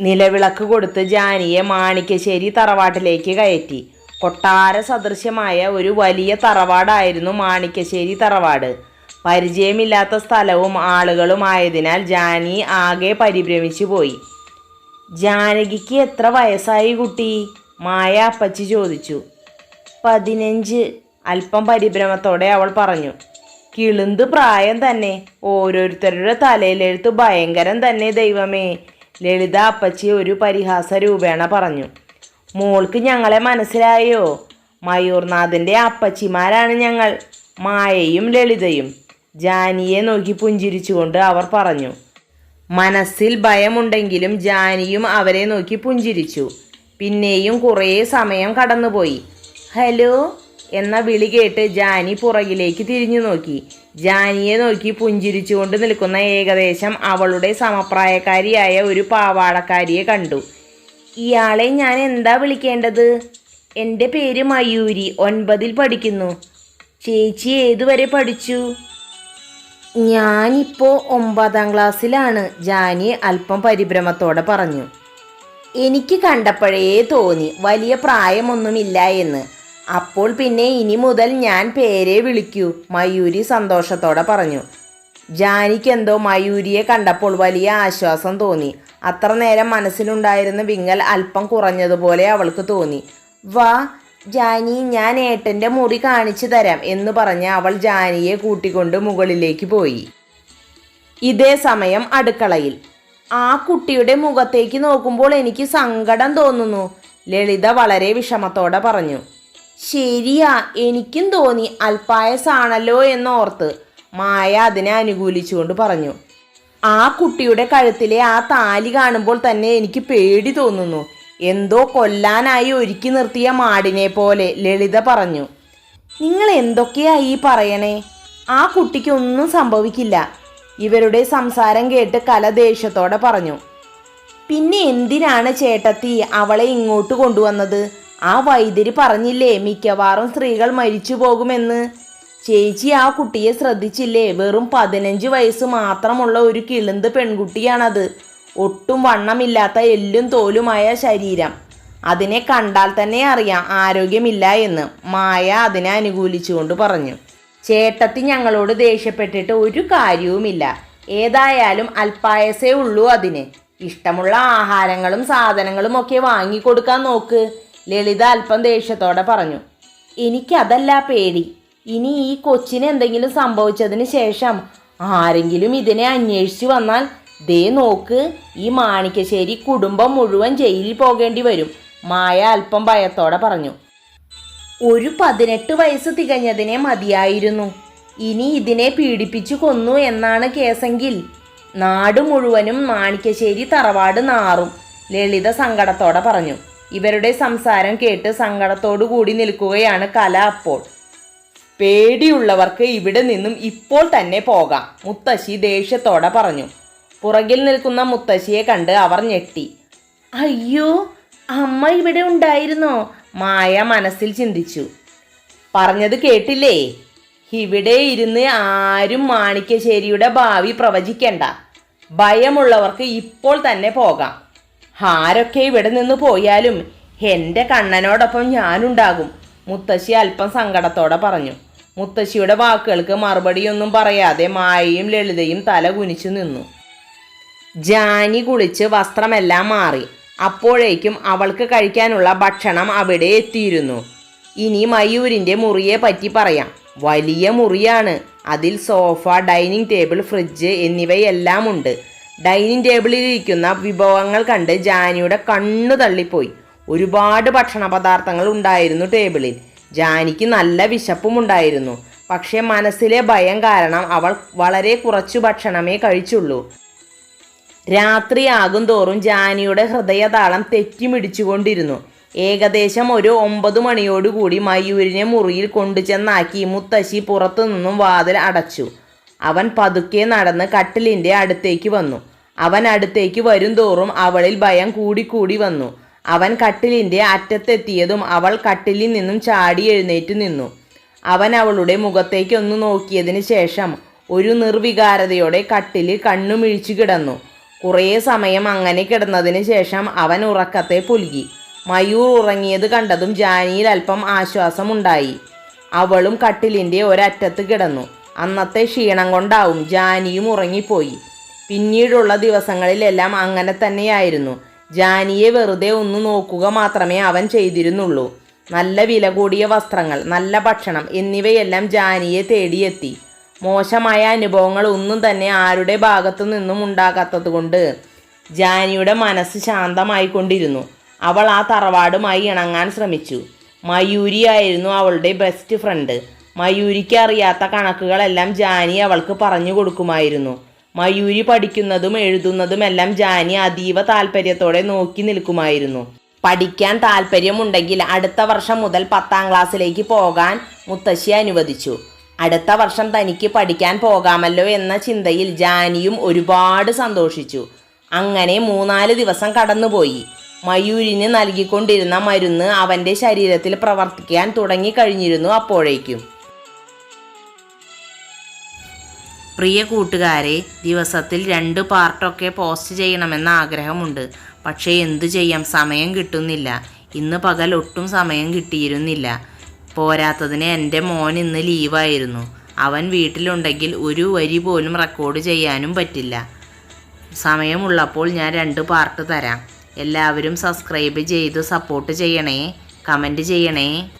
നിലവിളക്ക് കൊടുത്ത് ജാനിയെ മാണിക്കശ്ശേരി തറവാട്ടിലേക്ക് കയറ്റി. കൊട്ടാര സദൃശ്യമായ ഒരു വലിയ തറവാടായിരുന്നു മാണിക്കശ്ശേരി തറവാട്. പരിചയമില്ലാത്ത സ്ഥലവും ആളുകളും ആയതിനാൽ ജാനി ആകെ പരിഭ്രമിച്ചു പോയി. ജാനകിക്ക് എത്ര വയസ്സായി കുട്ടി? മായ അപ്പച്ചി ചോദിച്ചു. പതിനഞ്ച് അല്പം പരിഭ്രമത്തോടെ അവൾ പറഞ്ഞു. കിളുന്ത് പ്രായം തന്നെ. ഓരോരുത്തരുടെ തലയിലെഴുത്ത് ഭയങ്കരം തന്നെ ദൈവമേ. ലളിത അപ്പച്ചി ഒരു പരിഹാസ രൂപേണ പറഞ്ഞു. മോൾക്ക് ഞങ്ങളെ മനസ്സിലായോ? മയൂർനാഥിന്റെ അപ്പച്ചിമാരാണ് ഞങ്ങൾ. മായയും ലളിതയും. ജാനിയെ നോക്കി പുഞ്ചിരിച്ചുകൊണ്ട് അവർ പറഞ്ഞു. മനസ്സിൽ ഭയമുണ്ടെങ്കിലും ജാനിയും അവരെ നോക്കി പുഞ്ചിരിച്ചു. പിന്നെയും കുറേ സമയം കടന്നുപോയി. ഹലോ? എന്ന വിളി കേട്ട് ജാനി പുറകിലേക്ക് തിരിഞ്ഞു നോക്കി. ജാനിയെ നോക്കി പുഞ്ചിരിച്ചുകൊണ്ട് നിൽക്കുന്ന ഏകദേശം അവളുടെ സമപ്രായക്കാരിയായ ഒരു പാവാടക്കാരിയെ കണ്ടു. ഇയാളെ ഞാൻ എന്താ വിളിക്കേണ്ടത്? എന്റെ പേര് മയൂരി ഒൻപതിൽ പഠിക്കുന്നു. ചേച്ചി ഏതുവരെ പഠിച്ചു? ഞാനിപ്പോൾ ഒമ്പതാം ക്ലാസ്സിലാണ് ജാനി അല്പം പരിഭ്രമത്തോടെ പറഞ്ഞു. എനിക്ക് കണ്ടപ്പോഴേ തോന്നി വലിയ പ്രായമൊന്നുമില്ല എന്ന്. അപ്പോൾ പിന്നെ ഇനി മുതൽ ഞാൻ പേരെ വിളിക്കൂ. മയൂരി സന്തോഷത്തോടെ പറഞ്ഞു. ജാനിക്ക് എന്തോ മയൂരിയെ കണ്ടപ്പോൾ വലിയ ആശ്വാസം തോന്നി. അത്ര നേരം മനസ്സിലുണ്ടായിരുന്ന വിങ്ങൽ അല്പം കുറഞ്ഞതുപോലെ അവൾക്ക് തോന്നി. വാ ജാനി ഞാൻ ഏട്ടന്റെ മുറി കാണിച്ചു തരാം എന്ന് പറഞ്ഞ് അവൾ ജാനിയെ കൂട്ടിക്കൊണ്ട് മുകളിലേക്ക് പോയി. ഇതേ സമയം അടുക്കളയിൽ. ആ കുട്ടിയുടെ മുഖത്തേക്ക് നോക്കുമ്പോൾ എനിക്ക് സങ്കടം തോന്നുന്നു. ലളിത വളരെ വിഷമത്തോടെ പറഞ്ഞു. ശരിയാ എനിക്കും തോന്നി അൽപായസാണല്ലോ എന്നോർത്ത് മായ അതിനെ അനുകൂലിച്ചുകൊണ്ട് പറഞ്ഞു. ആ കുട്ടിയുടെ കഴുത്തിലെ ആ താലി കാണുമ്പോൾ തന്നെ എനിക്ക് പേടി തോന്നുന്നു. എന്തോ കൊല്ലാനായി ഒരുക്കി നിർത്തിയ മാടിനെ പോലെ ലളിത പറഞ്ഞു. നിങ്ങൾ എന്തൊക്കെയാ ഈ പറയണേ? ആ കുട്ടിക്കൊന്നും സംഭവിക്കില്ല. ഇവരുടെ സംസാരം കേട്ട് കല ദേഷ്യത്തോടെ പറഞ്ഞു. പിന്നെ എന്തിനാണ് ചേട്ടത്തി അവളെ ഇങ്ങോട്ട് കൊണ്ടുവന്നത്? ആ വൈദ്യര് പറഞ്ഞില്ലേ മിക്കവാറും സ്ത്രീകൾ മരിച്ചു പോകുമെന്ന്. ചേച്ചി ആ കുട്ടിയെ ശ്രദ്ധിച്ചില്ലേ വെറും പതിനഞ്ച് വയസ്സ് മാത്രമുള്ള ഒരു കിളുന്ത് പെൺകുട്ടിയാണത്. ഒട്ടും വണ്ണമില്ലാത്ത എല്ലും തോലുമായ ശരീരം. അതിനെ കണ്ടാൽ തന്നെ അറിയാം ആരോഗ്യമില്ല എന്ന് മായ അതിനെ അനുകൂലിച്ചുകൊണ്ട് പറഞ്ഞു. ചേട്ടത്തി ഞങ്ങളോട് ദേഷ്യപ്പെട്ടിട്ട് ഒരു കാര്യവുമില്ല. ഏതായാലും അല്പായസേ ഉള്ളൂ അതിന്. ഇഷ്ടമുള്ള ആഹാരങ്ങളും സാധനങ്ങളും ഒക്കെ വാങ്ങിക്കൊടുക്കാൻ നോക്ക്. ലളിത അല്പം ദേഷ്യത്തോടെ പറഞ്ഞു എനിക്കതല്ല പേടി. ഇനി ഈ കൊച്ചിന് എന്തെങ്കിലും സംഭവിച്ചതിന് ശേഷം ആരെങ്കിലും ഇതിനെ അന്വേഷിച്ചു വന്നാൽ ദേ നോക്ക് ഈ മാണിക്കശ്ശേരി കുടുംബം മുഴുവൻ ജയിലിൽ പോകേണ്ടി വരും മായ അല്പം ഭയത്തോടെ പറഞ്ഞു. ഒരു പതിനെട്ട് വയസ്സ് തികഞ്ഞതിനെ മതിയായിരുന്നു. ഇനി ഇതിനെ പീഡിപ്പിച്ചു കൊന്നു എന്നാണ് കേസെങ്കിൽ നാട് മുഴുവനും മാണിക്കശ്ശേരി തറവാട് നാറും ലളിത സങ്കടത്തോടെ പറഞ്ഞു. ഇവരുടെ സംസാരം കേട്ട് സങ്കടത്തോടു കൂടി നിൽക്കുകയാണ് കല അപ്പോൾ. പേടിയുള്ളവർക്ക് ഇവിടെ നിന്നും ഇപ്പോൾ തന്നെ പോകാം മുത്തശ്ശി ദേഷ്യത്തോടെ പറഞ്ഞു. പുറകിൽ നിൽക്കുന്ന മുത്തശ്ശിയെ കണ്ട് അവർ ഞെട്ടി. അയ്യോ അമ്മ ഇവിടെ ഉണ്ടായിരുന്നോ? മായ മനസ്സിൽ ചിന്തിച്ചു. പറഞ്ഞത് കേട്ടില്ലേ? ഇവിടെ ഇരുന്ന് ആരും മാണിക്കശ്ശേരിയുടെ ഭാവി പ്രവചിക്കണ്ട. ഭയമുള്ളവർക്ക് ഇപ്പോൾ തന്നെ പോകാം. ആരൊക്കെ ഇവിടെ നിന്ന് പോയാലും എന്റെ കണ്ണനോടൊപ്പം ഞാനുണ്ടാകും. മുത്തശ്ശി അല്പം സങ്കടത്തോടെ പറഞ്ഞു. മുത്തശ്ശിയുടെ വാക്കുകൾക്ക് മറുപടിയൊന്നും പറയാതെ മായയും ലളിതയും തല കുനിച്ചു നിന്നു. ജാനി കുളിച്ച് വസ്ത്രമെല്ലാം മാറി. അപ്പോഴേക്കും അവൾക്ക് കഴിക്കാനുള്ള ഭക്ഷണം അവിടെ എത്തിയിരുന്നു. ഇനി മയൂരിന്റെ മുറിയെ പറ്റി പറയാം. വലിയ മുറിയാണ്. അതിൽ സോഫ ഡൈനിങ് ടേബിൾ ഫ്രിഡ്ജ് എന്നിവയെല്ലാം ഉണ്ട്. ഡൈനിങ് ടേബിളിൽ ഇരിക്കുന്ന വിഭവങ്ങൾ കണ്ട് ജാനിയുടെ കണ്ണു തള്ളിപ്പോയി. ഒരുപാട് ഭക്ഷണ പദാർത്ഥങ്ങൾ ഉണ്ടായിരുന്നു ടേബിളിൽ. ജാനിക്ക് നല്ല വിശപ്പും ഉണ്ടായിരുന്നു. പക്ഷേ മനസ്സിലെ ഭയം കാരണം അവൾ വളരെ കുറച്ചു ഭക്ഷണമേ കഴിച്ചുള്ളൂ. രാത്രിയാകും തോറും ജാനിയുടെ ഹൃദയതാളം തെറ്റിമിടിച്ചുകൊണ്ടിരുന്നു. ഏകദേശം ഒരു ഒമ്പത് മണിയോടുകൂടി മയൂരിനെ മുറിയിൽ കൊണ്ടുചെന്നാക്കി മുത്തശ്ശി പുറത്തുനിന്നും വാതിൽ അടച്ചു. അവൻ പതുക്കെ നടന്ന് കട്ടിലിന്റെ അടുത്തേക്ക് വന്നു. അവൻ അടുത്തേക്ക് വരും തോറും അവളിൽ ഭയം കൂടിക്കൂടി വന്നു. അവൻ കട്ടിലിന്റെ അറ്റത്തെത്തിയതും അവൾ കട്ടിലിൽ നിന്നും ചാടി എഴുന്നേറ്റ് നിന്നു. അവൻ അവളുടെ മുഖത്തേക്കൊന്നു നോക്കിയതിന് ശേഷം ഒരു നിർവികാരതയോടെ കട്ടിലിൽ കണ്ണുമിഴിച്ചു കിടന്നു. കുറേ സമയം അങ്ങനെ കിടന്നതിന് ശേഷം അവൻ ഉറക്കത്തെ പുലുകി. മയൂർ ഉറങ്ങിയത് കണ്ടതും ജാനിയിൽ അല്പം ആശ്വാസമുണ്ടായി. അവളും കട്ടിലിന്റെ ഒരറ്റത്ത് കിടന്നു. അന്നത്തെ ക്ഷീണം കൊണ്ടാവും ജാനിയും ഉറങ്ങിപ്പോയി. പിന്നീടുള്ള ദിവസങ്ങളിലെല്ലാം അങ്ങനെ തന്നെയായിരുന്നു. ജാനിയെ വെറുതെ ഒന്ന് നോക്കുക മാത്രമേ അവൻ ചെയ്തിരുന്നുള്ളൂ. നല്ല വില കൂടിയ വസ്ത്രങ്ങൾ നല്ല ഭക്ഷണം എന്നിവയെല്ലാം ജാനിയെ തേടിയെത്തി. മോശമായ അനുഭവങ്ങൾ ഒന്നും തന്നെ ആരുടെ ഭാഗത്തു നിന്നും ഉണ്ടാകാത്തതുകൊണ്ട് ജാനിയുടെ മനസ്സ് ശാന്തമായിക്കൊണ്ടിരുന്നു. അവൾ ആ തറവാടുമായി ഇണങ്ങാൻ ശ്രമിച്ചു. മയൂരിയായിരുന്നു അവളുടെ ബെസ്റ്റ് ഫ്രണ്ട് മയൂരിക്ക് അറിയാത്ത കണക്കുകളെല്ലാം ജാനി അവൾക്ക് പറഞ്ഞു കൊടുക്കുമായിരുന്നു. മയൂരി പഠിക്കുന്നതും എഴുതുന്നതും എല്ലാം ജാനി അതീവ താല്പര്യത്തോടെ നോക്കി നിൽക്കുമായിരുന്നു. പഠിക്കാൻ താല്പര്യമുണ്ടെങ്കിൽ അടുത്ത വർഷം മുതൽ പത്താം ക്ലാസ്സിലേക്ക് പോകാൻ മുത്തശ്ശി അനുവദിച്ചു. അടുത്ത വർഷം തനിക്ക് പഠിക്കാൻ പോകാമല്ലോ എന്ന ചിന്തയിൽ ജാനിയും ഒരുപാട് സന്തോഷിച്ചു. അങ്ങനെ മൂന്നാൽ ദിവസം കടന്നുപോയി. മയൂരിന് നൽകിക്കൊണ്ടിരുന്ന മരുന്ന് അവന്റെ ശരീരത്തിൽ പ്രവർത്തിക്കാൻ തുടങ്ങിക്കഴിഞ്ഞിരുന്നു അപ്പോഴേക്കും. പ്രിയ കൂട്ടുകാരെ ദിവസത്തിൽ രണ്ട് പാർട്ടൊക്കെ പോസ്റ്റ് ചെയ്യണമെന്ന ആഗ്രഹമുണ്ട്. പക്ഷേ എന്തു ചെയ്യാം? സമയം കിട്ടുന്നില്ല. ഇന്ന് പകൽ ഒട്ടും സമയം കിട്ടിയിരുന്നില്ല. പോരാത്തതിന് എന്റെ മോൻ ഇന്ന് ലീവായിരുന്നു. അവൻ വീട്ടിലുണ്ടെങ്കിൽ ഒരു വരി പോലും റെക്കോർഡ് ചെയ്യാനും പറ്റില്ല. സമയമുള്ളപ്പോൾ ഞാൻ രണ്ട് പാർട്ട് തരാം. എല്ലാവരും സബ്സ്ക്രൈബ് ചെയ്ത് സപ്പോർട്ട് ചെയ്യണേ കമന്റ് ചെയ്യണേ.